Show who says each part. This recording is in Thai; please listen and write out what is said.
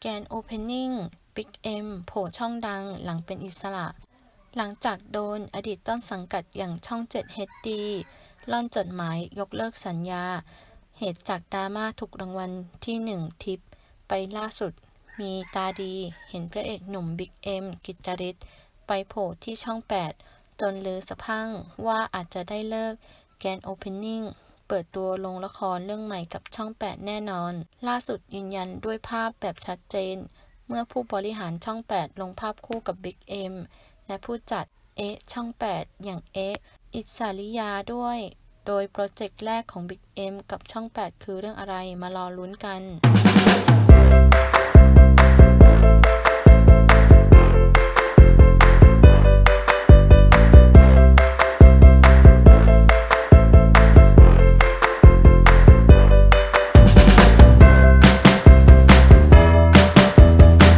Speaker 1: แกนโอเพนนิ่งบิ๊กเอ็มโผล่ช่องดังหลังเป็นอิสระ หลังจากโดนอดีตต้นสังกัดอย่างช่อง 7 HD ล่อนจดหมายยกเลิกสัญญา เหตุจากดราม่าถูกรางวัลที่หนึ่งทิป ไปล่าสุด มีตาดีเห็นพระเอกหนุ่มบิ๊กเอ็มกิตาริศไปโผล่ที่ช่อง 8 จนลือสะพังว่าอาจจะได้เลิกแกนโอเพนนิ่ง เปิดตัวลงละครเรื่องใหม่กับช่อง 8 แน่นอน ล่าสุดยืนยันด้วยภาพแบบชัดเจน เมื่อผู้บริหารช่อง 8 ลงภาพคู่กับบิ๊กเอ็มและผู้จัดเอ๊ะช่อง 8 อย่างเอ๊ะอิสาริยาด้วย โดยโปรเจกต์แรกของบิ๊กเอ็มกับช่อง 8 คือเรื่องอะไรมารอลุ้นกัน